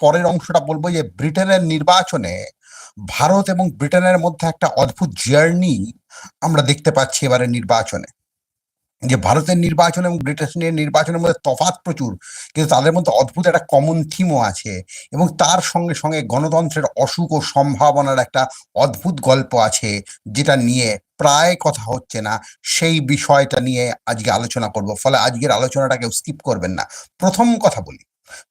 পরের অংশটা বলব যে ব্রিটেনের নির্বাচনে ভারত এবং ব্রিটেনের মধ্যে একটা অদ্ভুত জার্নি আমরা দেখতে পাচ্ছি এবারে নির্বাচনে। যে ভারতের নির্বাচন এবং ব্রিটিশের নির্বাচনের মধ্যে তফাৎ প্রচুর, কিন্তু তাদের মধ্যে অদ্ভুত একটা কমন থিমও আছে এবং তার সঙ্গে সঙ্গে গণতন্ত্রের অসুখ ও সম্ভাবনার একটা অদ্ভুত গল্প আছে যেটা নিয়ে প্রায় কথা হচ্ছে না। সেই বিষয়টা নিয়ে আজকে আলোচনা করব, ফলে আজকের আলোচনাটা কেউ স্কিপ করবেন না। প্রথম কথা বলি।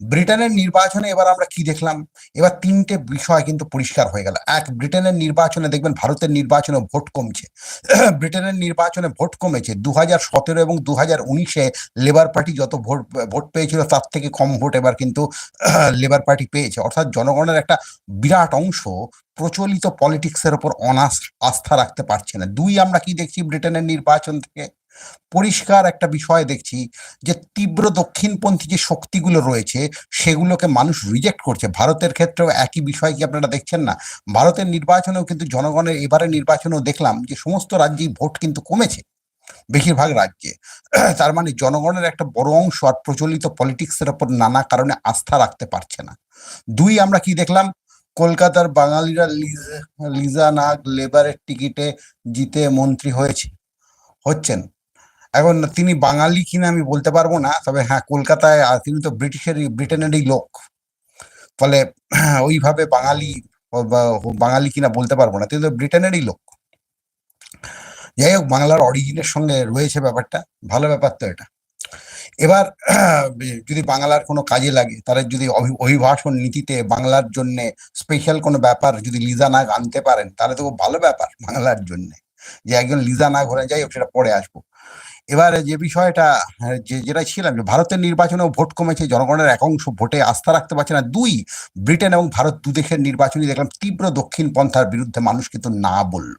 ব্রিটেনের নির্বাচনে এবার আমরা কি দেখলাম? এবার তিনটে বিষয় কিন্তু পরিষ্কার হয়ে গেল। এক, ব্রিটেনের নির্বাচনে দেখবেন ভারতের নির্বাচনে ভোট কমছে। ব্রিটেনের নির্বাচনে ভোট কমেছে। দু হাজার সতেরো এবং দু হাজার উনিশে লেবার পার্টি যত ভোট ভোট পেয়েছিল তার থেকে কম ভোট এবার কিন্তু লেবার পার্টি পেয়েছে। অর্থাৎ জনগণের একটা বিরাট অংশ প্রচলিত পলিটিক্সের ওপর অনাস আস্থা রাখতে পারছে না। দুই, আমরা কি দেখছি ব্রিটেনের নির্বাচন থেকে? পরিষ্কার একটা বিষয় দেখছি যে তীব্র দক্ষিণপন্থী যে শক্তিগুলো রয়েছে, সেগুলোকে মানুষ রিজেক্ট করছে। ভারতের ক্ষেত্রেও একই বিষয় কি আপনারা দেখছেন না? ভারতের নির্বাচনেও কিন্তু জনগণের এবারে নির্বাচনেও দেখলাম যে সমস্ত রাজ্যেই ভোট কিন্তু কমেছে, বেশিরভাগ রাজ্যে। তার মানে জনগণের একটা বড় অংশ আর প্রচলিত পলিটিক্সের ওপর নানা কারণে আস্থা রাখতে পারছে না। দুই, আমরা কি দেখলাম? কলকাতার বাঙালিরা লিজা নাগ লেবারের টিকিটে জিতে মন্ত্রী হয়েছে। হচ্ছেন। এখন তিনি বাঙালি কিনা আমি বলতে পারব না, তবে হ্যাঁ কলকাতায় তিনি তো ব্রিটিশেরই, ব্রিটেনেরই লোক। ফলে ওইভাবে বাঙালি বাঙালি কিনা বলতে পারব না, তিনি তো ব্রিটেনেরই লোক। যাই হোক, বাংলার অরিজিনের সঙ্গে রয়েছে ব্যাপারটা, ভালো ব্যাপার তো এটা। এবার যদি বাংলার কোনো কাজে লাগে তাদের যদি অভিভাষণ নীতিতে বাংলার জন্য স্পেশাল কোনো ব্যাপার যদি লিজা নাগ আনতে পারেন, তাহলে তো খুব ভালো ব্যাপার বাংলার জন্য। যে একজন লিজা নাগ হলে যাই হোক, সেটা পরে আসব। এবারে যে বিষয়টা, যে, যেটা ছিলাম যে ভারতের নির্বাচনেও ভোট কমেছে, জনগণের এক অংশ ভোটে আস্থা রাখতে পারছে না। দুই, ব্রিটেন এবং ভারত দু দেশের নির্বাচনই দেখলাম তীব্র দক্ষিণ পন্থার বিরুদ্ধে মানুষ কিন্তু না বলল।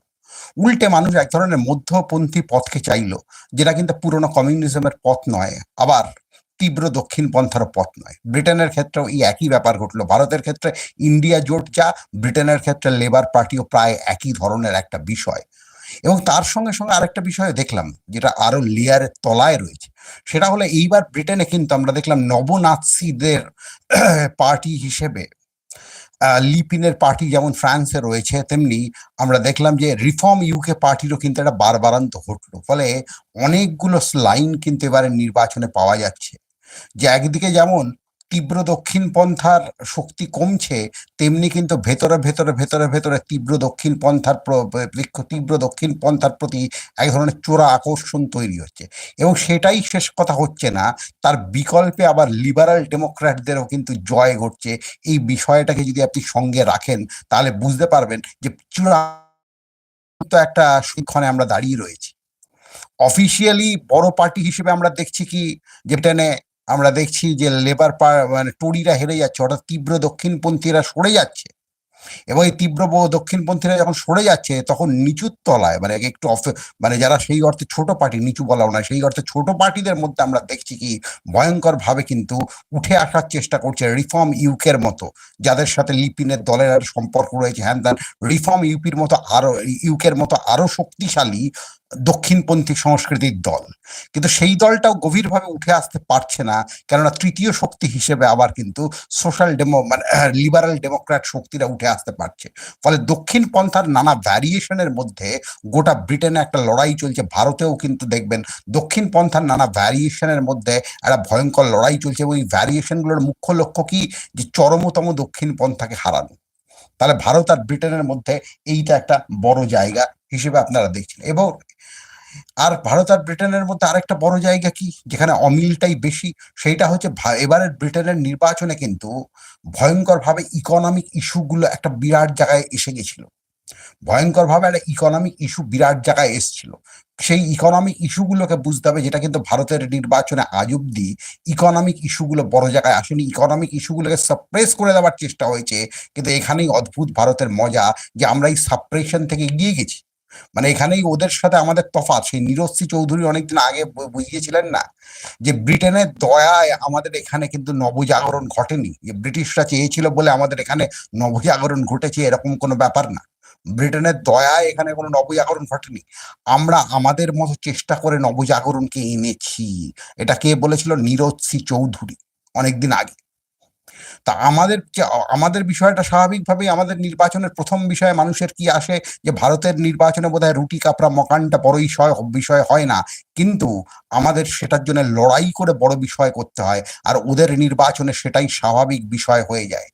উল্টে মানুষ এক ধরনের মধ্যপন্থী পথকে চাইল, যেটা কিন্তু পুরনো কমিউনিজমের পথ নয়, আবার তীব্র দক্ষিণ পন্থার পথ নয়। ব্রিটেনের ক্ষেত্রেও এই একই ব্যাপার ঘটলো। ভারতের ক্ষেত্রে ইন্ডিয়া জোট যা, ব্রিটেনের ক্ষেত্রে লেবার পার্টিও প্রায় একই ধরনের একটা বিষয়। এবং তার সঙ্গে সঙ্গে আরেকটা বিষয় দেখলাম, যেটা আরও লেয়ারের তলায় রয়েছে। সেটা হলো এইবার ব্রিটেনে কিন্তু আমরা দেখলাম নবনাৎসিদের পার্টি হিসেবে লিপিনের পার্টি যেমন ফ্রান্সে রয়েছে, তেমনি আমরা দেখলাম যে রিফর্ম ইউকে পার্টিরও কিন্তু একটা বারবারান্ত ঘটলো। ফলে অনেকগুলো লাইন কিন্তু এবারে নির্বাচনে পাওয়া যাচ্ছে। যে একদিকে যেমন তীব্র দক্ষিণ পন্থার শক্তি কমছে, তেমনি কিন্তু ভেতরে ভেতরে ভেতরে ভেতরে তীব্র দক্ষিণ পন্থার তীব্র দক্ষিণ পন্থার প্রতি এক ধরনের চোরা আকর্ষণ তৈরি হচ্ছে। এবং সেটাই শেষ কথা হচ্ছে না, তার বিকল্পে আবার লিবারাল ডেমোক্র্যাটদেরও কিন্তু জয় ঘটছে। এই বিষয়টাকে যদি আপনি সঙ্গে রাখেন, তাহলে বুঝতে পারবেন যে চূড়ান্ত একটা শিক্ষণে আমরা দাঁড়িয়ে রয়েছি। অফিসিয়ালি বড় পার্টি হিসেবে আমরা দেখছি কি যেটা আমরা দেখছি যে লেবার মানে টরিরা হেরে যাচ্ছে, অর্থাৎ তীব্র দক্ষিণপন্থীরা সরে যাচ্ছে। এবং এই তীব্র দক্ষিণপন্থীরা যখন সরে যাচ্ছে, তখন নিচুর তলায় মানে একটু অফ মানে যারা সেই অর্থে ছোট পার্টি, নিচু বলাও না, সেই অর্থে ছোট পার্টিদের মধ্যে আমরা দেখছি কি ভয়ঙ্কর ভাবে কিন্তু উঠে আসার চেষ্টা করছে রিফর্ম ইউকের মতো, যাদের সাথে লিপিনের দলের আর সম্পর্ক রয়েছে। হ্যান রিফর্ম ইউপির মতো আরও ইউকের মতো আরও শক্তিশালী দক্ষিণপন্থী সংস্কৃতির দল। কিন্তু সেই দলটাও গভীরভাবে উঠে আসতে পারছে না, কেননা তৃতীয় শক্তি হিসেবে আবার কিন্তু সোশ্যাল ডেমো মানে লিবারাল ডেমোক্র্যাট শক্তিরা উঠে আসতে পারছে। ফলে দক্ষিণ পন্থার নানা ভ্যারিয়েশনের মধ্যে গোটা ব্রিটেনে একটা লড়াই চলছে। ভারতেও কিন্তু দেখবেন দক্ষিণ পন্থার নানা ভ্যারিয়েশনের মধ্যে একটা ভয়ঙ্কর লড়াই চলছে এবং এই ভ্যারিয়েশনগুলোর মুখ্য লক্ষ্য কি? যে চরমতম দক্ষিণ পন্থাকে হারানো। তাহলে ভারত আর ব্রিটেনের মধ্যে এইটা একটা বড় জায়গা হিসেবে আপনারা দেখছেন। এবং আর ভারত আর ব্রিটেনের মধ্যে আরেকটা বড় জায়গা কি? যেখানে অমিলটাই বেশি, সেইটা হচ্ছে এবারের ব্রিটেনের নির্বাচনে কিন্তু ভয়ঙ্কর ভাবে ইকোনমিক ইস্যুগুলো একটা বিরাট জায়গায় এসে গেছিল। ভয়ঙ্কর ভাবে একটা ইকোনমিক ইস্যু বিরাট জায়গায় এসছিল। সেই ইকোনমিক ইস্যুগুলোকে বুঝতে হবে, যেটা কিন্তু ভারতের নির্বাচনে আজ অব্দি ইকোনমিক ইস্যুগুলো বড় জায়গায় আসেনি। ইকোনমিক ইস্যুগুলোকে সাপ্রেস করে দেওয়ার চেষ্টা হয়েছে, কিন্তু এখানেই অদ্ভুত ভারতের মজা যে আমরা এই সাপ্রেশন থেকে এগিয়ে গেছি। মানে এখানেই ওদের সাথে আমাদের তফাৎ। সেই নিরস্ত্রী চৌধুরী অনেকদিন আগে বুঝিয়েছিলেন না যে ব্রিটেনের দয়ায় আমাদের এখানে কিন্তু নবজাগরণ ঘটেনি। যে ব্রিটিশরা চেয়েছিল বলে আমাদের এখানে নবজাগরণ ঘটেছে, এরকম কোনো ব্যাপার না। ব্রিটেনের দয়ায় এখানে কোনো নবজাগরণ ঘটেনি। আমরা আমাদের মতো চেষ্টা করে নবজাগরণকে এনেছি। এটা কে বলেছিল? নিরোৎসী চৌধুরী। অনেকদিন আগে। তা আমাদের আমাদের বিষয়টা স্বাভাবিকভাবেই আমাদের নির্বাচনের প্রথম বিষয়ে মানুষের কি আসে যে ভারতের নির্বাচনে বোধহয় রুটি, কাপড়া, মকানটা বড় বিষয় বিষয় হয় না। কিন্তু আমাদের সেটার জন্য লড়াই করে বড় বিষয় করতে হয়। আর ওদের নির্বাচনে সেটাই স্বাভাবিক বিষয় হয়ে যায়।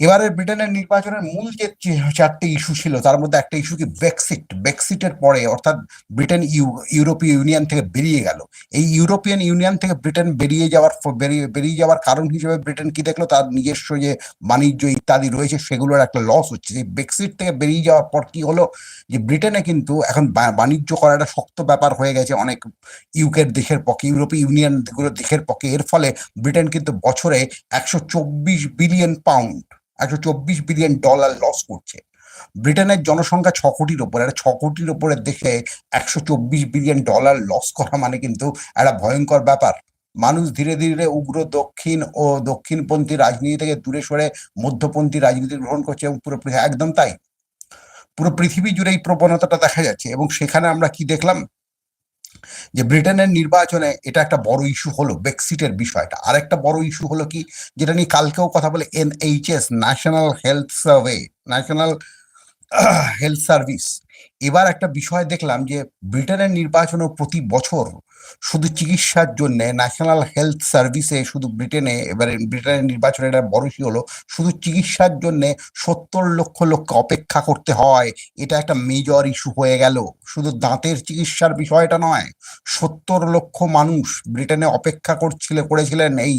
এবারে ব্রিটেনের নির্বাচনের মূল যে চারটে ইস্যু ছিল, তার মধ্যে একটা ইস্যু কি ব্রেক্সিট ব্রেক্সিটের পরে অর্থাৎ ব্রিটেন ইউ- ইউরোপীয় ইউনিয়ন থেকে বেরিয়ে গেল। এই ইউরোপিয়ান ইউনিয়ন থেকে ব্রিটেন বেরিয়ে যাওয়ার বেরিয়ে যাওয়ার কারণ হিসেবে ব্রিটেন কি দেখল? তার নিজস্ব যে বাণিজ্য ইত্যাদি রয়েছে, সেগুলোর একটা লস হচ্ছে। সেই ব্রেক্সিট থেকে বেরিয়ে যাওয়ার পর কি হলো? যে ব্রিটেনে কিন্তু এখন বাণিজ্য করা একটা শক্ত ব্যাপার হয়ে গেছে অনেক ইউকের দেশের পক্ষে, ইউরোপীয় ইউনিয়ন দেশের পক্ষে। এর ফলে ব্রিটেন কিন্তু বছরে একশো চব্বিশ বিলিয়ন পাউন্ড একশো চব্বিশ বিলিয়ন ডলার লস করছে। ব্রিটেনের জনসংখ্যা ছ কোটির ওপর একটা ছ কোটির ওপরের দেশে একশো চব্বিশ বিলিয়ন ডলার লস করা মানে কিন্তু একটা ভয়ঙ্কর ব্যাপার। মানুষ ধীরে ধীরে উগ্র দক্ষিণ ও দক্ষিণপন্থী রাজনীতি থেকে দূরে সরে মধ্যপন্থী রাজনীতি গ্রহণ করছে এবং পুরোপুরি একদম তাই। পুরো পৃথিবী জুড়ে এই প্রবণতাটা দেখা যাচ্ছে এবং সেখানে আমরা কি দেখলাম? যে ব্রিটেনের নির্বাচনে এটা একটা বড় ইস্যু হলো ব্রেক্সিটের বিষয়টা। আরেকটা বড় ইস্যু হলো কি, যেটা নিয়ে কালকেও কথা বলে NHS national health survey national health service এবার একটা বিষয় দেখলাম যে ব্রিটেনের নির্বাচনে প্রতি বছর শুধু চিকিৎসার জন্য ন্যাশনাল হেলথ সার্ভিসে শুধু ব্রিটেনে, এবারে ব্রিটেনের নির্বাচনে এটা বড় ইস্যু হলো, শুধু চিকিৎসার জন্য সত্তর লক্ষ লোককে অপেক্ষা করতে হয়, এটা একটা মেজর ইস্যু হয়ে গেল। শুধু দাঁতের চিকিৎসার বিষয়টা নয়, সত্তর লক্ষ মানুষ ব্রিটেনে অপেক্ষা করছিল, করেছিলেন এই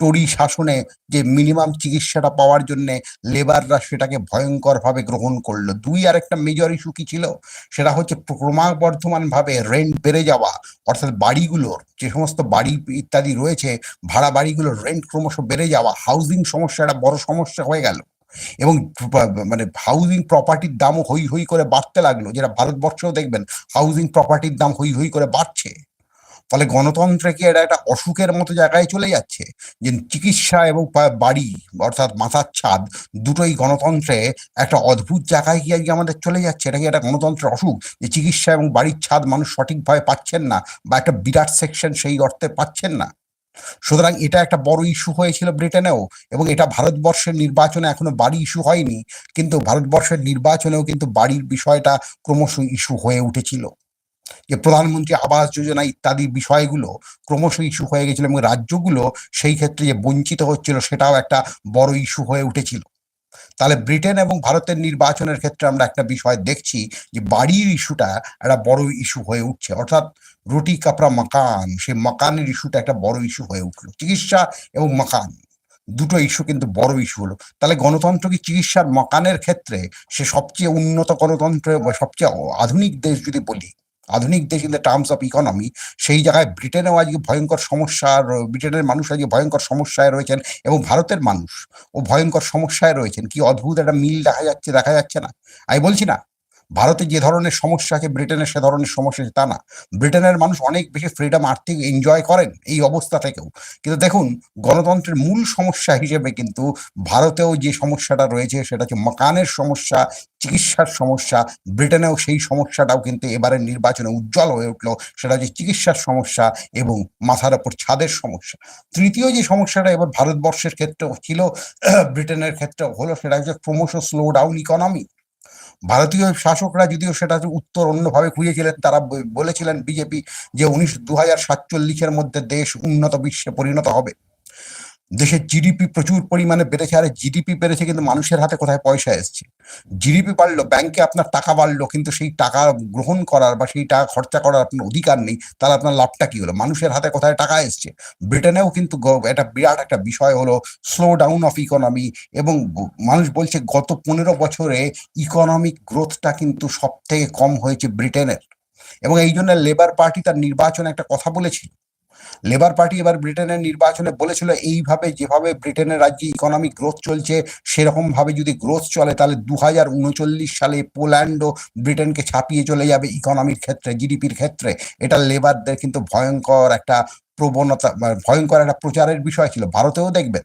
টরি শাসনে যে মিনিমাম চিকিৎসাটা পাওয়ার জন্য লেবাররা সেটাকে ভয়ঙ্করভাবে গ্রহণ করল। দুই আর একটা মেজর ইস্যু কি ছিল, সেটা হচ্ছে ক্রমাবর্ধমানভাবে রেন্ট বেড়ে যাওয়া, অর্থাৎ বাড়িগুলোর যে সমস্ত বাড়ি ইত্যাদি রয়েছে, ভাড়া বাড়িগুলোর রেন্ট ক্রমশ বেড়ে যাওয়া হাউজিং সমস্যা একটা বড় সমস্যা হয়ে গেল। এবং মানে হাউজিং প্রপার্টির দামও হই হই করে বাড়তে লাগল, যেটা ভারতবর্ষেও দেখবেন হাউজিং প্রপার্টির দাম হই হই করে বাড়ছে। ফলে গণতন্ত্রে কি এটা একটা অসুখের মতো জায়গায় চলে যাচ্ছে? যে চিকিৎসা এবং বাড়ি অর্থাৎ মাথার ছাদ দুটোই গণতন্ত্রে একটা অদ্ভুত জায়গায় কি আজকে আমাদের চলে যাচ্ছে। এটা কি একটা গণতন্ত্রের অসুখ? যে চিকিৎসা এবং বাড়ির ছাদ মানুষ সঠিকভাবে পাচ্ছেন না বা একটা বিরাট সেকশন সেই অর্থে পাচ্ছেন না? সুতরাং এটা একটা বড় ইস্যু হয়েছিল ব্রিটেনেও এবং এটা ভারতবর্ষের নির্বাচনে এখনও বাড়ি ইস্যু হয়নি। কিন্তু ভারতবর্ষের নির্বাচনেও কিন্তু বাড়ির বিষয়টা ক্রমশ ইস্যু হয়ে উঠেছিল। যে প্রধানমন্ত্রী আবাস যোজনা ইত্যাদি বিষয়গুলো ক্রমশ ইস্যু হয়ে গেছিল এবং রাজ্যগুলো সেই ক্ষেত্রে যে বঞ্চিত হচ্ছিল সেটাও একটা বড় ইস্যু হয়ে উঠেছিল। তাহলে ব্রিটেন এবং ভারতের নির্বাচনের ক্ষেত্রে আমরা একটা বিষয় দেখছি যে বাড়ির ইস্যুটা একটা বড় ইস্যু হয়ে উঠছে। অর্থাৎ রুটি, কাপড়া, মাকান, সেই মাকানের ইস্যুটা একটা বড় ইস্যু হয়ে উঠল। চিকিৎসা এবং মাকান, দুটো ইস্যু কিন্তু বড় ইস্যু হলো। তাহলে গণতন্ত্র কি চিকিৎসার মাকানের ক্ষেত্রে সে সবচেয়ে উন্নত গণতন্ত্র সবচেয়ে আধুনিক দেশ যদি বলি আধুনিক দেশ in the terms of economy সেই জায়গায় ব্রিটেনেও আজকে ভয়ঙ্কর সমস্যা ব্রিটেনের মানুষ আজকে ভয়ঙ্কর সমস্যায় রয়েছেন এবং ভারতের মানুষ ও ভয়ঙ্কর সমস্যায় রয়েছেন। কি অদ্ভুত একটা মিল দেখা যাচ্ছে দেখা যাচ্ছে না। আমি বলছি না ভারতে যে ধরনের সমস্যা আছে, ব্রিটেনের সে ধরনের সমস্যা আছে, তা না। ব্রিটেনের মানুষ অনেক বেশি ফ্রিডম আর্থিক এনজয় করেন এই অবস্থা থেকেও। কিন্তু দেখুন, গণতন্ত্রের মূল সমস্যা হিসেবে কিন্তু ভারতেও যে সমস্যাটা রয়েছে, সেটা হচ্ছে মকানের সমস্যা, চিকিৎসার সমস্যা, ব্রিটেনেও সেই সমস্যাটাও কিন্তু এবারের নির্বাচনে উজ্জ্বল হয়ে উঠল, সেটা হচ্ছে চিকিৎসার সমস্যা এবং মাথার ওপর ছাদের সমস্যা। তৃতীয় যে সমস্যাটা এবার ভারতবর্ষের ক্ষেত্রেও ছিল, ব্রিটেনের ক্ষেত্রেও হলো, সেটা হচ্ছে ক্রমশ স্লো ডাউন ইকোনমি ভারতীয় শাসকরা যদিও সেটা উত্তর অন্যভাবে খুঁজেছিলেন, তারা বলেছিলেন বিজেপি যে উনিশ দু হাজার সাতচল্লিশের মধ্যে দেশ উন্নত বিশ্বে পরিণত হবে। দেশের জিডিপি প্রচুর পরিমাণে বেড়েছে, আর জিডিপি বেড়েছে কিন্তু মানুষের হাতে কোথায় পয়সা এসছে? জিডিপি বাড়লো ব্যাংকে আপনার টাকা বাড়লো, কিন্তু সেই টাকা গ্রহণ করার বা সেই টাকা খরচা করার আপনার অধিকার নেই, তাহলে আপনার লাভটা কি হলো? মানুষের হাতে কোথায় টাকা এসছে? ব্রিটেনেও কিন্তু এটা বিরাট একটা বিষয় হলো স্লো ডাউন অফ ইকোনমি এবং মানুষ বলছে গত পনেরো বছরে ইকোনমিক গ্রোথটা কিন্তু সব থেকে কম হয়েছে ব্রিটেনের। এবং এই জন্য লেবার পার্টি তার নির্বাচনে একটা কথা বলেছিল। লেবার পার্টি এবার ব্রিটেনের নির্বাচনে বলেছিল, এইভাবে যেভাবে ব্রিটেনের রাজ্যে ইকোনমিক গ্রোথ চলছে সেরকমভাবে যদি গ্রোথ চলে, তাহলে দু হাজার উনচল্লিশ সালে পোল্যান্ডও ব্রিটেনকে ছাপিয়ে চলে যাবে ইকোনমির ক্ষেত্রে জিডিপির ক্ষেত্রে। এটা লেবারদের কিন্তু ভয়ঙ্কর একটা প্রবণতা, ভয়ঙ্কর একটা প্রচারের বিষয় ছিল। ভারতেও দেখবেন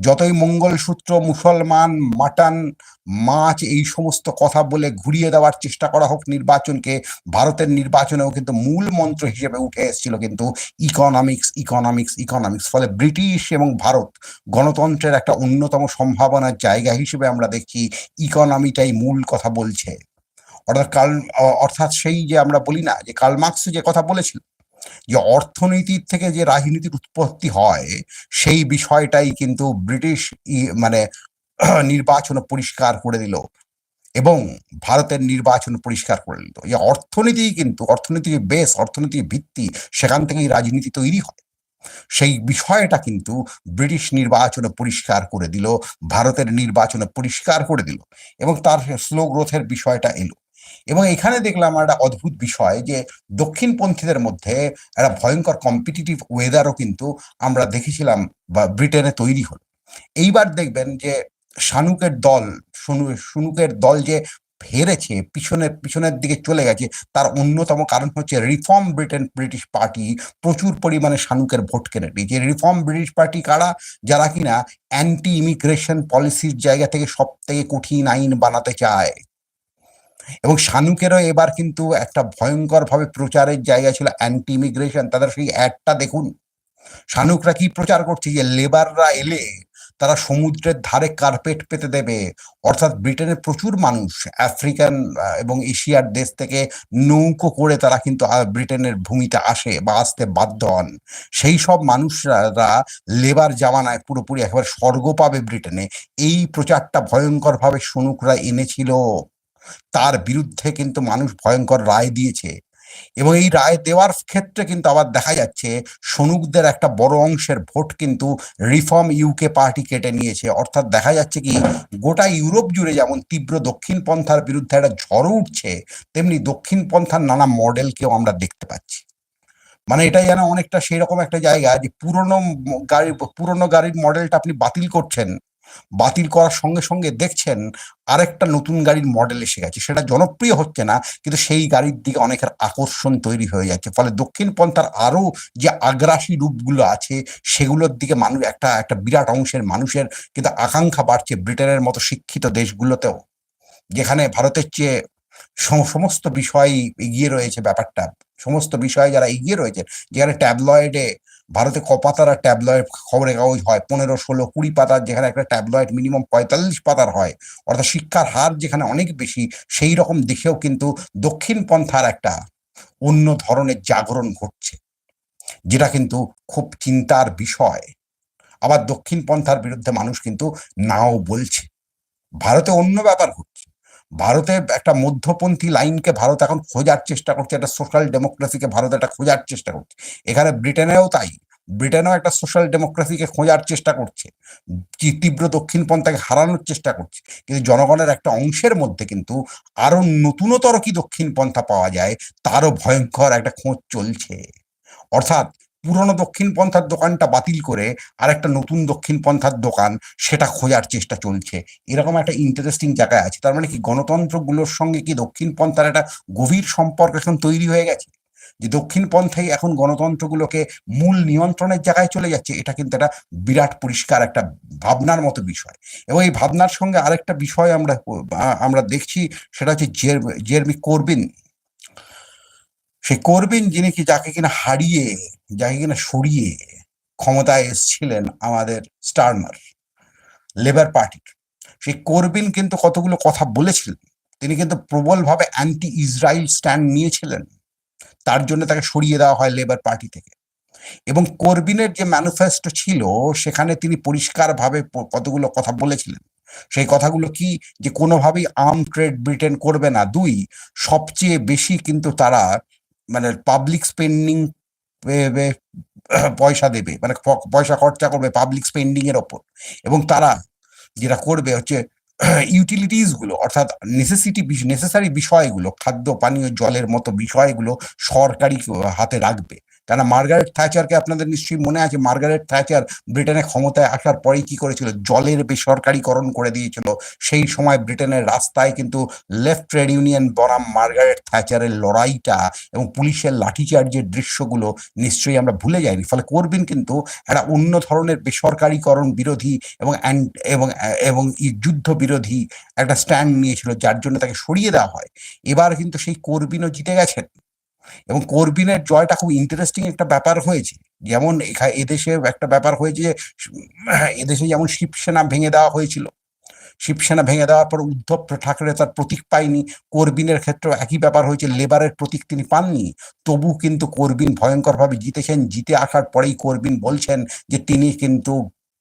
যতই মঙ্গলসূত্র, মুসলমান, মাটান, মাছ এই সমস্ত কথা বলে ঘুরিয়ে দেওয়ার চেষ্টা করা হোক নির্বাচনকে, ভারতের নির্বাচনেও কিন্তু মূল মন্ত্র হিসেবে উঠে এসেছিল কিন্তু ইকোনমিক্স ইকোনমিক্স ইকোনমিক্স ফলে ব্রিটিশ এবং ভারত গণতন্ত্রের একটা অন্যতম সম্ভাবনার জায়গা হিসেবে আমরা দেখছি ইকোনমিটাই মূল কথা বলছে। অর্থাৎ কাল অর্থাৎ সেই যে আমরা বলি না যে কালমার্কস যে কথা বলেছিল যে অর্থনীতির থেকে যে রাজনীতির উৎপত্তি হয়, সেই বিষয়টাই কিন্তু ব্রিটিশ মানে নির্বাচন পরিষ্কার করে দিল এবং ভারতের নির্বাচন পরিষ্কার করে দিল। যে অর্থনীতি কিন্তু, অর্থনীতির বেস অর্থনীতির ভিত্তি সেখান থেকেই রাজনীতি তৈরি হয়। সেই বিষয়টা কিন্তু ব্রিটিশ নির্বাচনে পরিষ্কার করে দিল, ভারতের নির্বাচনে পরিষ্কার করে দিল এবং তার স্লো গ্রোথের বিষয়টা এলো। এবং এখানে দেখলাম একটা অদ্ভুত বিষয় যে দক্ষিণপন্থীদের মধ্যে একটা ভয়ঙ্কর কম্পিটিটিভ ওয়েদারও কিন্তু আমরা দেখেছিলাম বা ব্রিটেনে তৈরি হলো। এইবার দেখবেন যে শানুকের দল, শুনু, শুনুকের দল যে হেরেছে পিছনের পিছনের দিকে চলে গেছে, তার অন্যতম কারণ হচ্ছে রিফর্ম ব্রিটেন ব্রিটিশ পার্টি প্রচুর পরিমাণে শানুকের ভোট কেনে নিয়েছে রিফর্ম ব্রিটিশ পার্টি কারা? যারা কিনা অ্যান্টি ইমিগ্রেশন পলিসির জায়গা থেকে সব থেকে কঠিন আইন বানাতে চায়। এবং শানুকেরও এবার কিন্তু একটা ভয়ঙ্কর ভাবে প্রচারের জায়গা ছিল অ্যান্টি ইমিগ্রেশন তাদের সেই অ্যাডটা দেখুন। শানুকরা কি প্রচার করছে? যে লেবাররা এলে তারা সমুদ্রের ধারে কার্পেট পেতে দেবে। অর্থাৎ ব্রিটেনের প্রচুর মানুষ আফ্রিকান এবং এশিয়ার দেশ থেকে নৌকো করে তারা কিন্তু ব্রিটেনের ভূমিতে আসে বা আসতে বাধ্য হন। সেই সব মানুষরা লেবার জামানায় পুরোপুরি একেবারে স্বর্গ পাবে ব্রিটেনে। এই প্রচারটা ভয়ঙ্কর ভাবে সনুকরা এনেছিল। তার বিরুদ্ধে কিন্তু মানুষ ভয়ঙ্কর রায় দিয়েছে। এবং এই রায় দেওয়ার ক্ষেত্রে কিন্তু আবার দেখা যাচ্ছে সনুকদের একটা বড় অংশের ভোট কিন্তু রিফর্ম ইউকে পার্টি কেটে নিয়েছে। অর্থাৎ দেখা যাচ্ছে কি, গোটা ইউরোপ জুড়ে যেমন তীব্র দক্ষিণ পন্থার বিরুদ্ধে একটা ঝড় উঠছে, তেমনি দক্ষিণ পন্থার নানা মডেলকেও আমরা দেখতে পাচ্ছি। মানে এটা যেন অনেকটা সেই রকম একটা জায়গা যে পুরনো গাড়ির পুরনো গাড়ির মডেলটা আপনি বাতিল করছেন। বাতিল করার সঙ্গে সঙ্গে দেখছেন আরেকটা নতুন গাড়ির মডেল এসে গেছে। সেটা জনপ্রিয় হচ্ছে না, কিন্তু সেই গাড়ির দিকে অনেকের আকর্ষণ তৈরি হয়ে যাচ্ছে। ফলে দক্ষিণ পন্থার আরও যে আগ্রাসী রূপগুলো আছে, সেগুলোর দিকে মানুষ একটা একটা বিরাট অংশের মানুষের কিন্তু আকাঙ্ক্ষা বাড়ছে ব্রিটেনের মতো শিক্ষিত দেশগুলোতেও, যেখানে ভারতের চেয়ে সমস্ত বিষয় এগিয়ে রয়েছে ব্যাপারটা। সমস্ত বিষয়ে যারা এগিয়ে রয়েছে, যেখানে ট্যাবলয়েডে ভারতে ক পাতার ট্যাবলয়েড খবরের কাগজ হয়, পনেরো, ষোলো, কুড়ি পাতার যেখানে একটা ট্যাবলয়েড মিনিমাম পঁয়তাল্লিশ পাতার হয়। অর্থাৎ শিক্ষার হার যেখানে অনেক বেশি, সেই রকম দেখেও কিন্তু দক্ষিণ পন্থার একটা অন্য ধরনের জাগরণ ঘটছে, যেটা কিন্তু খুব চিন্তার বিষয়। আবার দক্ষিণ পন্থার বিরুদ্ধে মানুষ কিন্তু নাও বলছে। ভারতে অন্য ব্যাপার ঘটছে। ভারতে একটা মধ্যপন্থী লাইনকে ভারত এখন খোঁজার চেষ্টা করছে, একটা সোশ্যাল ডেমোক্রেসিকে ভারত একটা খোঁজার চেষ্টা করছে। এখানে ব্রিটেনেও তাই। ব্রিটেনও একটা সোশ্যাল ডেমোক্রেসিকে খোঁজার চেষ্টা করছে। তীব্র দক্ষিণ পন্থাকে হারানোর চেষ্টা করছে। কিন্তু জনগণের একটা অংশের মধ্যে কিন্তু আরও নতুনতর কি দক্ষিণ পন্থা পাওয়া যায়, তারও ভয়ঙ্কর একটা খোঁজ চলছে। অর্থাৎ পুরনো দক্ষিণ পন্থার দোকানটা বাতিল করে আর একটা নতুন দক্ষিণ পন্থার দোকান, সেটা খোঁজার চেষ্টা চলছে। এরকম একটা ইন্টারেস্টিং জায়গায় আছে। তার মানে কি গণতন্ত্রগুলোর সঙ্গে কি দক্ষিণ পন্থার একটা গভীর সম্পর্ক এখন তৈরি হয়ে গেছে? যে দক্ষিণ পন্থাই এখন গণতন্ত্রগুলোকে মূল নিয়ন্ত্রণের জায়গায় চলে যাচ্ছে, এটা কিন্তু একটা বিরাট পরিষ্কার একটা ভাবনার মতো বিষয়। এবং এই ভাবনার সঙ্গে আরেকটা বিষয় আমরা আমরা দেখছি, সেটা হচ্ছে জের- জেরমি করবিন। সেই করবিন যিনি কি যাকে কিনা হারিয়ে, যাকে কিনা সরিয়ে ক্ষমতায় এসেছিলেন আমাদের স্টারমার, লেবার পার্টির। সেই করবিন কিন্তু কতগুলো কথা বলেছিলেন, তিনি কিন্তু প্রবলভাবে অ্যান্টি ইসরায়েল স্ট্যান্ড নিয়েছিলেন। তার জন্য তাকে সরিয়ে দেওয়া হয় লেবার পার্টি থেকে। এবং করবিনের যে ম্যানিফেস্টো ছিল, সেখানে তিনি পরিষ্কারভাবে কতগুলো কথা বলেছিলেন। সেই কথাগুলো কি যে কোনোভাবেই আর্ম ট্রেড ব্রিটেন করবে না, দুই, সবচেয়ে বেশি কিন্তু তারা মানে পাবলিক স্পেন্ডিং পয়সা দেবে মানে পয়সা খরচা করবে পাবলিক স্পেন্ডিং এর ওপর। এবং তারা যেটা করবে হচ্ছে ইউটিলিটিসগুলো অর্থাৎ নেসেসিটি নেসেসারি বিষয়গুলো খাদ্য পানীয় জলের মতো বিষয়গুলো সরকারি হাতে রাখবে। কেন মার্গারেট থ্যাচারকে আপনাদের নিশ্চয়ই মনে আছে, মার্গারেট থ্যাচার ব্রিটেনে ক্ষমতায় আসার পরেই কি করেছিল? জলের বেসরকারীকরণ করে দিয়েছিল। সেই সময় ব্রিটেনের রাস্তায় কিন্তু লেফট ট্রেড ইউনিয়ন বনাম মার্গারেট থ্যাচারের লড়াইটা এবং পুলিশের লাঠিচার্জের দৃশ্যগুলো নিশ্চয়ই আমরা ভুলে যাইনি। ফলে করবিন কিন্তু একটা অন্য ধরনের বেসরকারীকরণ বিরোধী এবং এবং এবং যুদ্ধ বিরোধী একটা স্ট্যান্ড নিয়েছিল, যার জন্য তাকে সরিয়ে দেওয়া হয়। এবার কিন্তু সেই করবিনও জিতে গেছেন। এবং করবিনের জয়টা খুব ইন্টারেস্টিং একটা ব্যাপার হয়েছে। যেমন এদেশে একটা ব্যাপার হয়েছে এদেশে যেমন শিবসেনা ভেঙে দেওয়া হয়েছিল, শিবসেনা ভেঙে দেওয়ার পর উদ্ধব ঠাকরে তার প্রতীক পায়নি, করবিনের ক্ষেত্রেও একই ব্যাপার হয়েছে, লেবারের প্রতীক তিনি পাননি, তবু কিন্তু করবিন ভয়ঙ্করভাবে জিতেছেন, জিতে আসার পরেই করবিন বলছেন যে, তিনি কিন্তু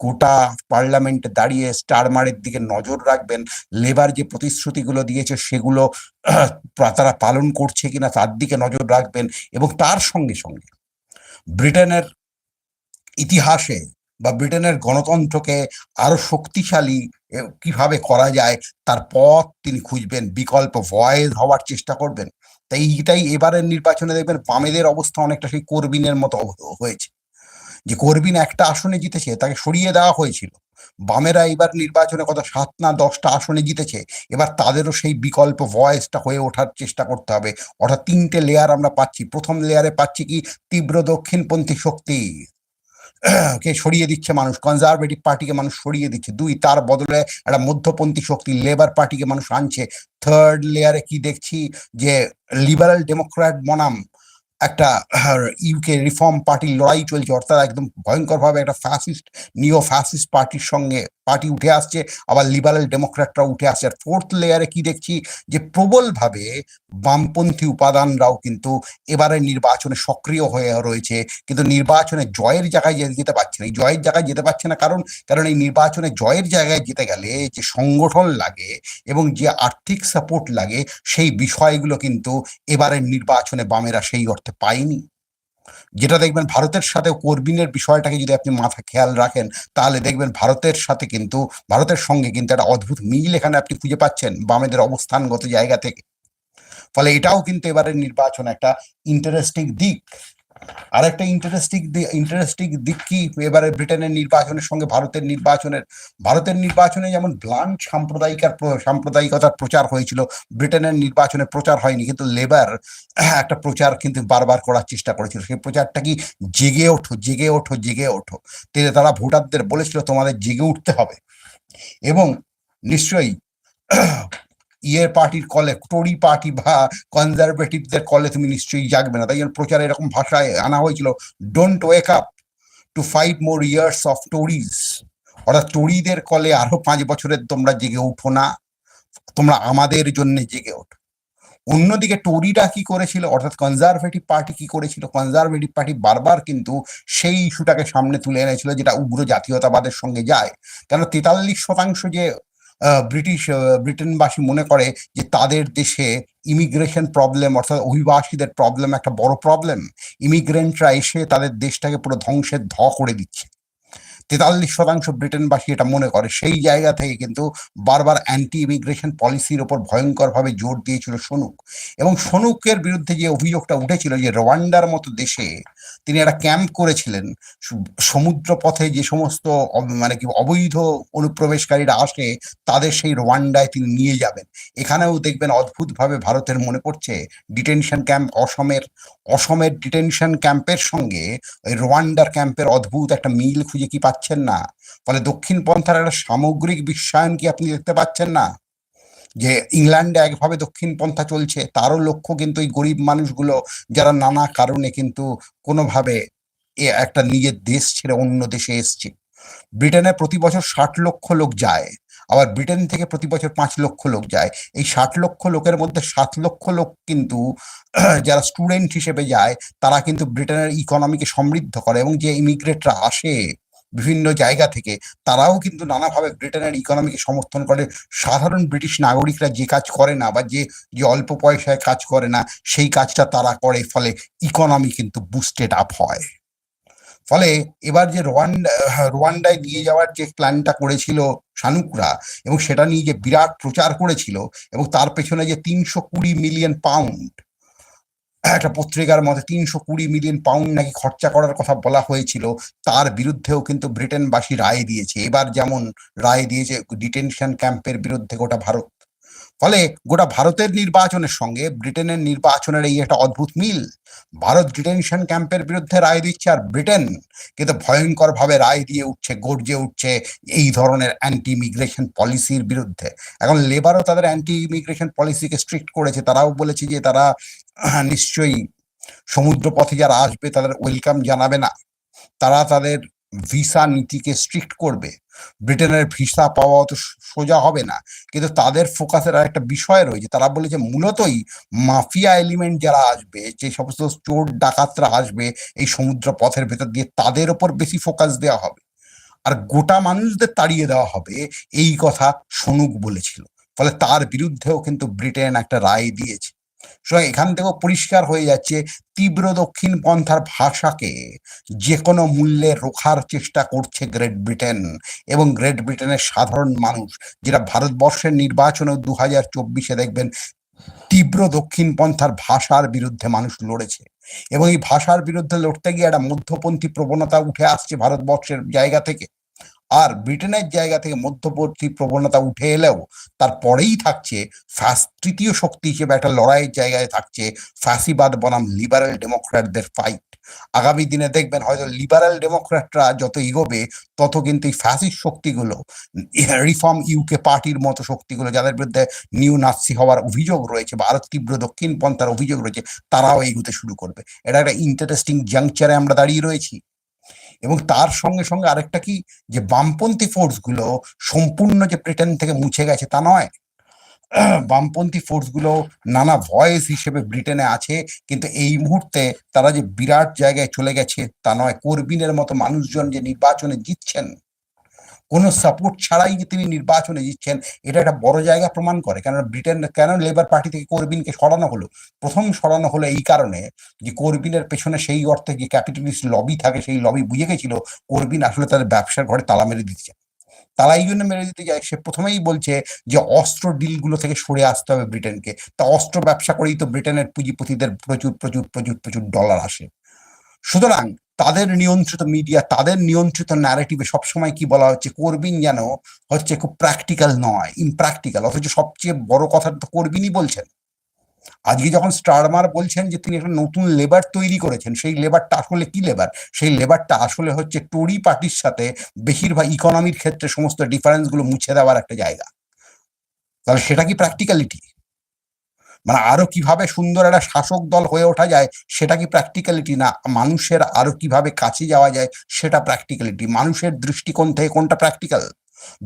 গোটা পার্লামেন্টে দাঁড়িয়ে স্টারমারের দিকে নজর রাখবেন। লেবার যে প্রতিশ্রুতিগুলো দিয়েছে সেগুলো তারা পালন করছে কিনা তার দিকে নজর রাখবেন এবং তার সঙ্গে সঙ্গে ব্রিটেনের ইতিহাসে বা ব্রিটেনের গণতন্ত্রকে আরও শক্তিশালী কীভাবে করা যায় তার পথ তিনি খুঁজবেন, বিকল্প ভয়েস হওয়ার চেষ্টা করবেন। তাই এইটাই এবারের নির্বাচনে দেখবেন বামেদের অবস্থা অনেকটা সেই করবিনের মতো হয়েছে। যে করবিন একটা আসনে জিতেছে, তাকে সরিয়ে দেওয়া হয়েছিল। বামেরা এবার নির্বাচনে কত সাত না দশটা আসনে জিতেছে, এবার তাদেরও সেই বিকল্প ভয়েসটা হয়ে ওঠার চেষ্টা করতে হবে। অর্থাৎ তিনটে লেয়ার আমরা পাচ্ছি। প্রথম লেয়ারে পাচ্ছি কি? তীব্র দক্ষিণপন্থী শক্তি। কে সরিয়ে দিচ্ছে মানুষ কনজারভেটিভ পার্টিকে মানুষ সরিয়ে দিচ্ছে। দুই, তার বদলে একটা মধ্যপন্থী শক্তি লেবার পার্টিকে মানুষ আনছে। থার্ড লেয়ারে কি দেখছি? যে লিবারাল ডেমোক্র্যাট বনাম একটা ইউকে রিফর্ম পার্টির লড়াই চলছে, অর্থাৎ একদম ভয়ঙ্করভাবে একটা ফ্যাসিস্ট নিও ফ্যাসিস্ট পার্টির সঙ্গে পার্টি উঠে আসছে, আবার লিবারাল ডেমোক্র্যাটরা উঠে আসছে। আর ফোর্থ লেয়ারে কি দেখছি? যে প্রবলভাবে বামপন্থী উপাদানরাও কিন্তু এবারে নির্বাচনে সক্রিয় হয়ে রয়েছে। কিন্তু নির্বাচনে জয়ের জায়গায় যেতে পারছে না। এই জয়ের জায়গায় যেতে পারছে না কারণ কারণ এই নির্বাচনে জয়ের জায়গায় যেতে গেলে যে সংগঠন লাগে এবং যে আর্থিক সাপোর্ট লাগে, সেই বিষয়গুলো কিন্তু এবারের নির্বাচনে বামেরা সেই অর্থে পায়নি। যেটা দেখবেন ভারতের সাথে করবিনের বিষয়টাকে যদি আপনি মাথা খেয়াল রাখেন, তাহলে দেখবেন ভারতের সাথে কিন্তু, ভারতের সঙ্গে কিন্তু একটা অদ্ভুত মিল এখানে আপনি খুঁজে পাচ্ছেন বামেদের অবস্থানগত জায়গা থেকে। ফলে এটাও কিন্তু এবারের নির্বাচন একটা ইন্টারেস্টিং দিক। আর একটা ইন্টারেস্টিং ইন্টারেস্টিং দিক কি? এবারে ব্রিটেনের নির্বাচনের সঙ্গে ভারতের নির্বাচনের, ভারতের নির্বাচনে যেমন ব্লান্ট সাম্প্রদায়িকার প্র- সাম্প্রদায়িকতার প্রচার হয়েছিল, ব্রিটেনের নির্বাচনে প্রচার হয়নি, কিন্তু লেবার একটা প্রচার কিন্তু বারবার করার চেষ্টা করেছিল। সেই প্রচারটা কি জেগে ওঠো জেগে ওঠো জেগে ওঠো। তারা ভোটারদের বলেছিল, তোমাদের জেগে উঠতে হবে। এবং নিশ্চয়ই ইয়ের পার্টির কলে টোরি পার্টি বা কনজারভেটিভদের কলে তুমি নিশ্চয়ই জাগবে না। তাই জন্য প্রচারে এরকম ভাষায় আনা হয়েছিল don't wake up to five more years of Tories অর্থাৎ টোরিদের কলে আরও পাঁচ বছরের তোমরা জেগে উঠো না, তোমরা আমাদের জন্য জেগে ওঠো। অন্যদিকে টোরিরা কি করেছিল, অর্থাৎ কনজারভেটিভ পার্টি কি করেছিল কনজারভেটিভ পার্টি বারবার কিন্তু সেই ইস্যুটাকে সামনে তুলে এনেছিল, যেটা উগ্র জাতীয়তাবাদের সঙ্গে যায়। কেন তেতাল্লিশ শতাংশ যে ব্রিটিশ ব্রিটেনবাসী মনে করে যে তাদের দেশে ইমিগ্রেশন প্রবলেম অর্থাৎ অভিবাসীদের প্রবলেম একটা বড় প্রবলেম ইমিগ্রেন্টরা এসে তাদের দেশটাকে পুরো ধ্বংসের ধ করে দিচ্ছে। তেতাল্লিশ শতাংশ ব্রিটেনবাসী এটা মনে করে। সেই জায়গা থেকে কিন্তু বারবার অ্যান্টি ইমিগ্রেশন পলিসির ওপর ভয়ঙ্করভাবে জোর দিয়েছিল সনুক। এবং সনুকের বিরুদ্ধে যে অভিযোগটা উঠেছিল যে রোয়ান্ডার মতো দেশে তিনি একটা ক্যাম্প করেছিলেন সমুদ্র পথে যে সমস্ত মানে কি, অবৈধ অনুপ্রবেশকারীরা আসে, তাদের সেই রোয়ান্ডায় তিনি নিয়ে যাবেন। এখানেও দেখবেন অদ্ভুতভাবে ভারতের মনে পড়ছে ডিটেনশন ক্যাম্প অসমের অসমের ডিটেনশন ক্যাম্পের সঙ্গে ওই রোয়ান্ডার ক্যাম্পের অদ্ভুত একটা মিল খুঁজে কি পাচ্ছেন না। ফলে দক্ষিণ পন্থার একটা সামগ্রিক বিশ্বায়ন কি আপনি দেখতে পাচ্ছেন না? যে ইংল্যান্ডে একভাবে দক্ষিণ পন্থা চলছে, তারও লক্ষ্য কিন্তু এই গরিব মানুষগুলো, যারা নানা কারণে কিন্তু কোনোভাবে এ একটা নিজের দেশ ছেড়ে অন্য দেশে এসছে। ব্রিটেনে প্রতি বছর ষাট লক্ষ লোক যায়, আবার ব্রিটেন থেকে প্রতি বছর পাঁচ লক্ষ লোক যায়। এই ষাট লক্ষ লোকের মধ্যে সাত লক্ষ লোক কিন্তু যারা স্টুডেন্ট হিসেবে যায়, তারা কিন্তু ব্রিটেনের ইকোনমিকে সমৃদ্ধ করে এবং যে ইমিগ্রেটরা আসে বিভিন্ন জায়গা থেকে, তারাও কিন্তু নানাভাবে ব্রিটেনের ইকোনমিকে সমর্থন করে। সাধারণ ব্রিটিশ নাগরিকরা যে কাজ করে না বা যে যে অল্প পয়সায় কাজ করে না, সেই কাজটা তারা করে, ফলে ইকোনমি কিন্তু বুস্টেড আপ হয়। ফলে এবার যে রোয়ান্ডা, রোয়ান্ডায় নিয়ে যাওয়ার যে প্ল্যানটা করেছিল শানুকরা, এবং সেটা নিয়ে যে বিরাট প্রচার করেছিল, এবং তার পেছনে যে তিনশো কুড়ি মিলিয়ন পাউন্ড একটা পত্রিকার মতে তিনশো কুড়ি মিলিয়ন পাউন্ড নাকি খরচা করার কথা বলা হয়েছিল, তার বিরুদ্ধেও কিন্তু ব্রিটেনবাসী রায় দিয়েছে। এবার যেমন রায় দিয়েছে ডিটেনশন ক্যাম্পের বিরুদ্ধে গোটা ভারত ফলে গোটা ভারতের নির্বাচনের সঙ্গে ব্রিটেনের নির্বাচনের এই একটা অদ্ভুত মিল। ভারত ডিটেনশন ক্যাম্পের বিরুদ্ধে রায় দিচ্ছে আর ব্রিটেন কিন্তু ভয়ঙ্কর ভাবে রায় দিয়ে উঠছে, গর্জে উঠছে এই ধরনের অ্যান্টি ইমিগ্রেশন পলিসির বিরুদ্ধে। এখন লেবারও তাদের অ্যান্টি ইমিগ্রেশন পলিসিকে স্ট্রিক্ট করেছে। তারাও বলেছে যে তারা নিশ্চয়ই সমুদ্র পথে যারা আসবে তাদের ওয়েলকাম জানাবে না। তারা তাদের ভিসা নীতিকে স্ট্রিক্ট করবে। ব্রিটেনের ভিসা পাওয়া অত সোজা হবে না। কিন্তু তাদের ফোকাসের আর একটা বিষয় রয়েছে। তারা বলেছে মূলতই মাফিয়া এলিমেন্ট যারা আসবে, যে সমস্ত চোর ডাকাতরা আসবে এই সমুদ্র পথের ভেতর দিয়ে, তাদের ওপর বেশি ফোকাস দেওয়া হবে। আর গোটা মানুষদের তাড়িয়ে দেওয়া হবে, এই কথা সনুক বলেছিল। ফলে তার বিরুদ্ধেও কিন্তু ব্রিটেন একটা রায় দিয়েছে। সুতরাং এখান থেকেও পরিষ্কার হয়ে যাচ্ছে তীব্র দক্ষিণ পন্থার ভাষাকে। যে কোনো মূল্যে রোখার চেষ্টা করছে গ্রেট ব্রিটেন এবং গ্রেট ব্রিটেনের সাধারণ মানুষ। যেটা ভারতবর্ষের নির্বাচনেও দু হাজার চব্বিশে দেখবেন তীব্র দক্ষিণ পন্থার ভাষার বিরুদ্ধে মানুষ লড়েছে। এবং এই ভাষার বিরুদ্ধে লড়তে গিয়ে একটা মধ্যপন্থী প্রবণতা উঠে আসছে ভারতবর্ষের জায়গা থেকে। আর ব্রিটেনের জায়গা থেকে মধ্যবর্তী প্রবণতা উঠে এলেও তারপরেই থাকছে ফ্যাস তৃতীয় শক্তি হিসেবে একটা লড়াইয়ের জায়গায় থাকছে ফ্যাসিবাদ বনাম লিবারেল ডেমোক্র্যাটদের ফাইট আগামী দিনে দেখবেন হয়তো লিবারেল ডেমোক্র্যাটরা যত এগোবে, তত কিন্তু এই ফ্যাসিস্ট শক্তিগুলো রিফর্ম ইউকে পার্টির মতো শক্তিগুলো, যাদের বিরুদ্ধে নিউ নাৎসি হওয়ার অভিযোগ রয়েছে বা আরও তীব্র দক্ষিণ পন্থার অভিযোগ রয়েছে, তারাও এগোতে শুরু করবে। এটা একটা ইন্টারেস্টিং জাংচারে আমরা দাঁড়িয়ে রয়েছি। এবং তার সঙ্গে সঙ্গে আরেকটা কি? যে বামপন্থী ফোর্সগুলো সম্পূর্ণ যে ব্রিটেন থেকে মুছে গেছে তা নয়। বামপন্থী ফোর্সগুলো নানা ভয়েস হিসেবে ব্রিটেনে আছে, কিন্তু এই মুহূর্তে তারা যে বিরাট জায়গায় চলে গেছে তা নয়। করবিনের মতো মানুষজন যে নির্বাচনে জিতছেন কোনো সাপোর্ট ছাড়াই যে তিনি নির্বাচনে জিতছেন, এটা একটা বড় জায়গা প্রমাণ করে। কেন ব্রিটেন কেন লেবার পার্টি থেকে করবিনকে সরানো হলো? প্রথম সরানো হলো এই কারণে যে করবিনের পেছনে সেই অর্থে যে ক্যাপিটালিস্ট লবি থাকে, সেই লবি বুঝে গেছিল করবিন আসলে তাদের ব্যবসার ঘরে তালা মেরে দিতে চায় তালা এই জন্য মেরে দিতে যায়। সে প্রথমেই বলছে যে অস্ত্র ডিলগুলো থেকে সরে আসতে হবে ব্রিটেনকে তা অস্ত্র ব্যবসা করেই তো ব্রিটেনের পুঁজিপতিদের প্রচুর প্রচুর প্রচুর প্রচুর ডলার আসে। সুতরাং তাদের নিয়ন্ত্রিত মিডিয়া তাদের নিয়ন্ত্রিত ন্যারেটিভে সবসময় কি বলা হচ্ছে? করবিন যেন হচ্ছে খুব প্র্যাকটিক্যাল নয় ইমপ্র্যাকটিক্যাল অথচ সবচেয়ে বড় কথা তো করবিনই বলছেন। আজকে যখন স্টারমার বলছেন যে তিনি একটা নতুন লেবার তৈরি করেছেন, সেই লেবারটা আসলে কি লেবার সেই লেবারটা আসলে হচ্ছে টরি পার্টির সাথে বেশিরভাগ ইকোনমির ক্ষেত্রে সমস্ত ডিফারেন্সগুলো মুছে দেওয়ার একটা জায়গা। তাহলে সেটা কি প্র্যাকটিক্যালিটি মানে আরও কীভাবে সুন্দর একটা শাসক দল হয়ে ওঠা যায়, সেটা কি প্র্যাকটিক্যালিটি না মানুষের আরও কীভাবে কাছে যাওয়া যায়, সেটা প্র্যাকটিক্যালিটি মানুষের দৃষ্টিকোণ থেকে কোনটা প্র্যাকটিক্যাল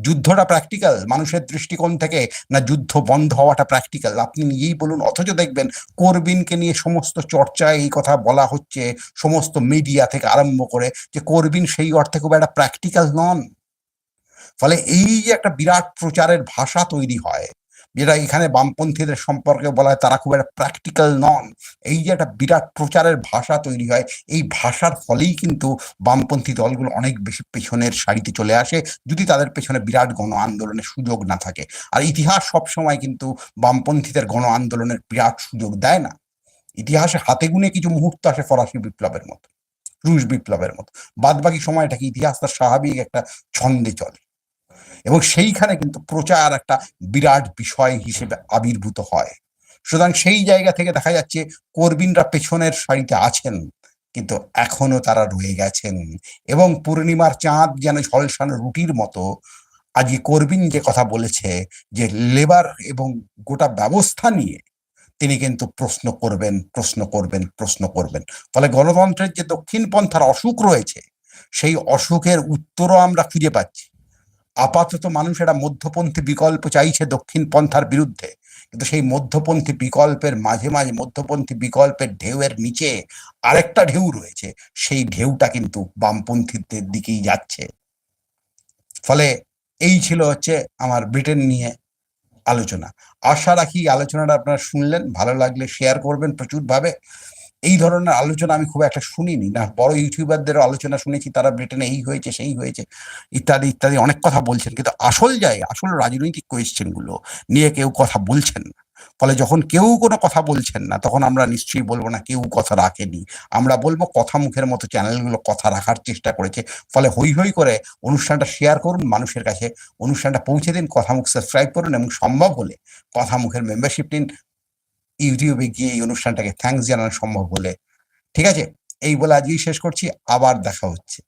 যুদ্ধটা প্র্যাকটিক্যাল মানুষের দৃষ্টিকোণ থেকে? না যুদ্ধ বন্ধ হওয়াটা প্র্যাকটিক্যাল আপনি নিজেই বলুন, অথচ দেখবেন করবিনকে নিয়ে সমস্ত চর্চায় এই কথা বলা হচ্ছে, সমস্ত মিডিয়া থেকে আরম্ভ করে যে করবিন সেই অর্থে খুব একটা প্র্যাকটিক্যাল নন। ফলে এই যে একটা বিরাট প্রচারের ভাষা তৈরি হয় যেটা এখানে বামপন্থীদের সম্পর্কে বলা হয়, তারা খুব একটা প্র্যাকটিক্যাল নন। এই যে একটা বিরাট প্রচারের ভাষা তৈরি হয়, এই ভাষার ফলেই কিন্তু বামপন্থী দলগুলো অনেক বেশি পেছনের সারিতে চলে আসে, যদি তাদের পেছনে বিরাট গণ আন্দোলনের সুযোগ না থাকে। আর ইতিহাস সবসময় কিন্তু বামপন্থীদের গণ আন্দোলনের বিরাট সুযোগ দেয় না। ইতিহাসে হাতে গুনে কিছু মুহূর্ত আসে ফরাসি বিপ্লবের মতো, রুশ বিপ্লবের মতো। বাদ বাকি সময়টাকে ইতিহাস তার স্বাভাবিক একটা ছন্দে চলে। এবং সেইখানে কিন্তু প্রচার একটা বিরাট বিষয় হিসেবে আবির্ভূত হয়। সুতরাং সেই জায়গা থেকে দেখা যাচ্ছে কর্বিনরা পেছনের সারিতে আছেন, কিন্তু এখনও তারা রয়ে গেছেন এবং পূর্ণিমার চাঁদ যেন ঝলসানো রুটির মতো, আজকে করবিন যে কথা বলেছে যে লেবার এবং গোটা ব্যবস্থা নিয়ে তিনি কিন্তু প্রশ্ন করবেন প্রশ্ন করবেন প্রশ্ন করবেন। ফলে গণতন্ত্রের যে দক্ষিণ পন্থার অসুখ রয়েছে, সেই অসুখের উত্তরও আমরা খুঁজে পাচ্ছি। আপাতত মানুষ একটা মধ্যপন্থী বিকল্প চাইছে দক্ষিণ পন্থার বিরুদ্ধে। কিন্তু সেই মধ্যপন্থী বিকল্পের মাঝে মাঝে মধ্যপন্থী বিকল্পের ঢেউয়ের নিচে আরেকটা ঢেউ রয়েছে। সেই ঢেউটা কিন্তু বামপন্থীদের দিকেই যাচ্ছে। ফলে এই ছিল হচ্ছে আমার ব্রিটেন নিয়ে আলোচনা। আশা রাখি আলোচনাটা আপনারা শুনলেন। ভালো লাগলে শেয়ার করবেন প্রচুরভাবে। এই ধরনের আলোচনা আমি খুব একটা শুনিনি। না, বড় ইউটিউবারদের আলোচনা শুনেছি, তারা ব্রিটেনে এই হয়েছে, সেই হয়েছে, ইত্যাদি ইত্যাদি অনেক কথা বলছেন। কিন্তু আসল যায় আসল রাজনৈতিক কোয়েশ্চেনগুলো নিয়ে কেউ কথা বলছেন না। ফলে যখন কেউ কোনো কথা বলছেন না, তখন আমরা নিশ্চয়ই বলব না, কেউ কথা রাখেনি। আমরা বলব কথা মুখের মতো চ্যানেলগুলো কথা রাখার চেষ্টা করেছে। ফলে হই হই করে অনুষ্ঠানটা শেয়ার করুন, মানুষের কাছে। অনুষ্ঠানটা পৌঁছে দিন, কথা মুখ সাবস্ক্রাইব করুন এবং সম্ভব হলে কথা মুখের মেম্বারশিপ নিন। ইউটিউবে গিয়ে এই অনুষ্ঠানটাকে থ্যাংকস জানানো সম্ভব বলে। ঠিক আছে? এই বলে আজকেই শেষ করছি। আবার দেখা হচ্ছে।